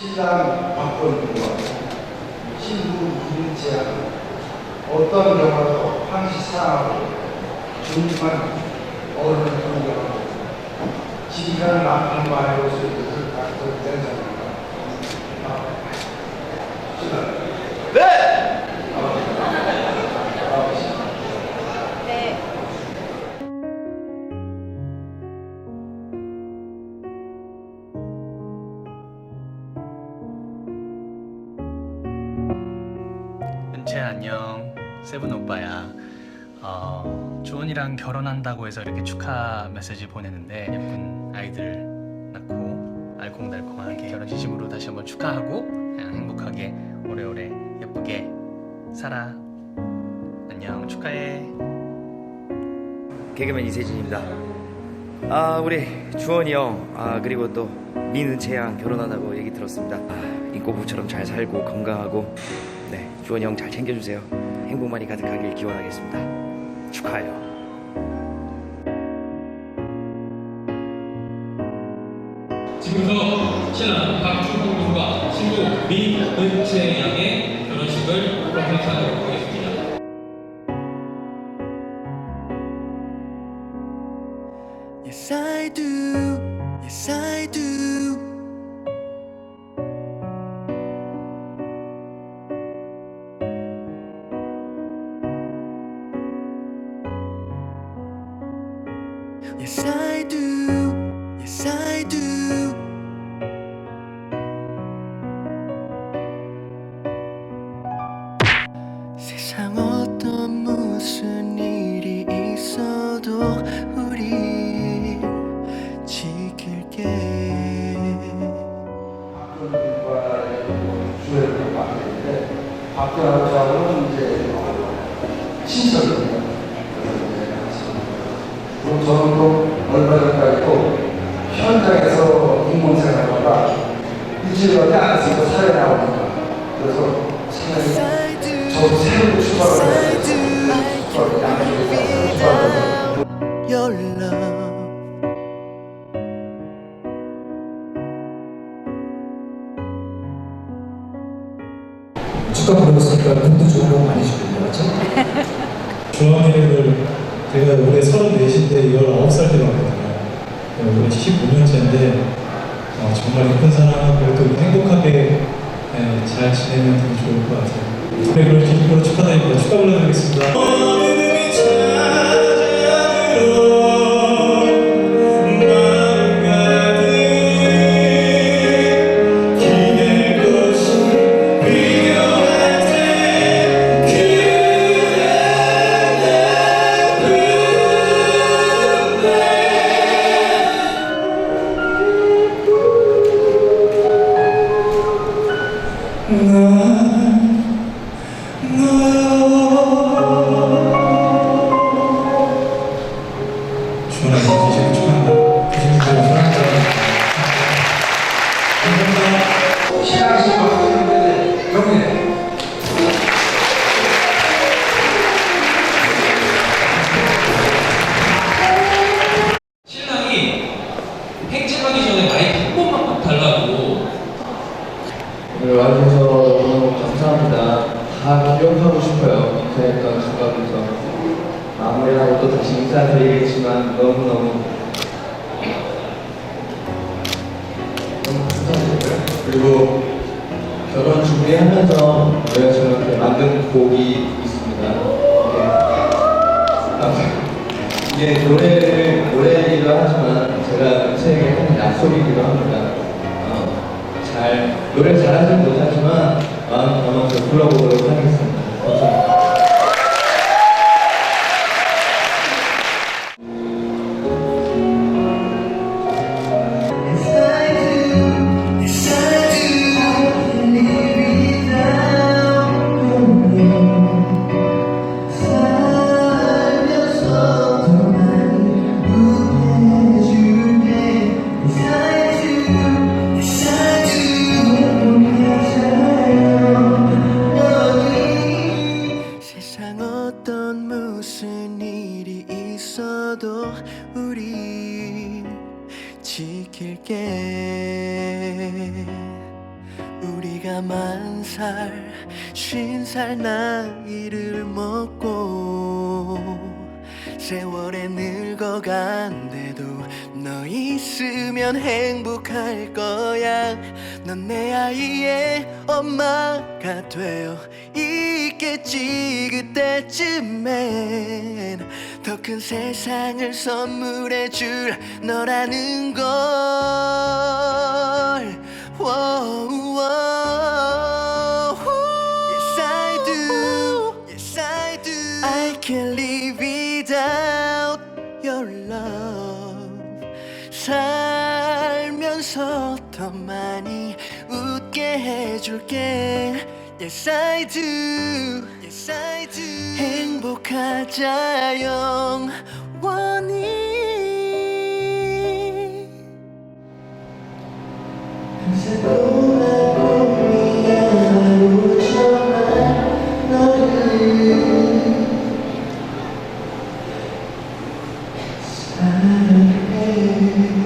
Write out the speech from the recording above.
신랑 박건우와 신부 이은채양 어떤 경우도 항시 사랑하고 존중한 어른을 존경하고 지기라는 나쁜 말로 쓰는 것을. 아, 신랑. 네! 채 안녕 세븐 오빠야 어, 주원이랑 결혼한다고 해서 이렇게 축하 메시지 보내는데 예쁜 아이들 낳고 알콩달콩하게 결혼 진심으로 다시 한번 축하하고 행복하게 오래오래 예쁘게 살아 안녕 축하해 개그맨 이세진입니다. 아 우리 주원이 형, 아 그리고 또 민은 채 양 결혼한다고 얘기 들었습니다. 아, 인꼬부처럼 잘 살고 건강하고 네 주원이 형 잘 챙겨주세요. 행복 많이 가득하길 기원하겠습니다. 축하해요. 지금부터 신랑 박준호 군과 신부 민은채 양의 결혼식을 프로젝트하도록 하겠습니다. 박근혜하고는 이제 친척입니다. 그리고 저는 또 얼마 전까지도 현장에서 인공생활하다가 일주일밖에 안 쓰고 사회 나오니까 그래서 생각이 저도 새로 출발을 양쪽에서 축가 부르셨으니까 눈도 좋은 거 많이 주고 그렇죠? 중앙여행을 제가 올해 34인데 19살 때 왔거든요. 올해 15년째인데 어, 정말 예쁜 사랑하고 또 행복하게 예, 잘 지내면 되게 좋을 것 같아요. 노래를 기쁨으로 축하드립니다. 축하 불러드리겠습니다. 다. 다 기억하고 싶어요. 인사했던 순간부터. 마무리하고 또 다시 인사드리겠지만 너무너무 너무 감사드려요. 그리고 결혼 준비하면서 저희가 저렇게 만든 곡이 있습니다. 이게, 아, 이게 노래를, 노래이기도 하지만 제가 은채에게 하는 약속이기도 합니다. 어, 잘 노래 잘하진 못하지만 마음 담아서 불러보도록 무슨 일이 있어도 우리 지킬게. 우리가 만살 쉰 살 나이를 먹고 세월에 늙어간대도 너 있으면 행복할 거야. 넌 내 아이의 엄마가 되어 있겠지 그때쯤엔. 더 큰 세상을 선물해 줄 너라는 걸. Whoa, 웃으면서 더 많이 웃게 해줄게. Yes I do. Yes I do. 행복하자 영원히 사랑해.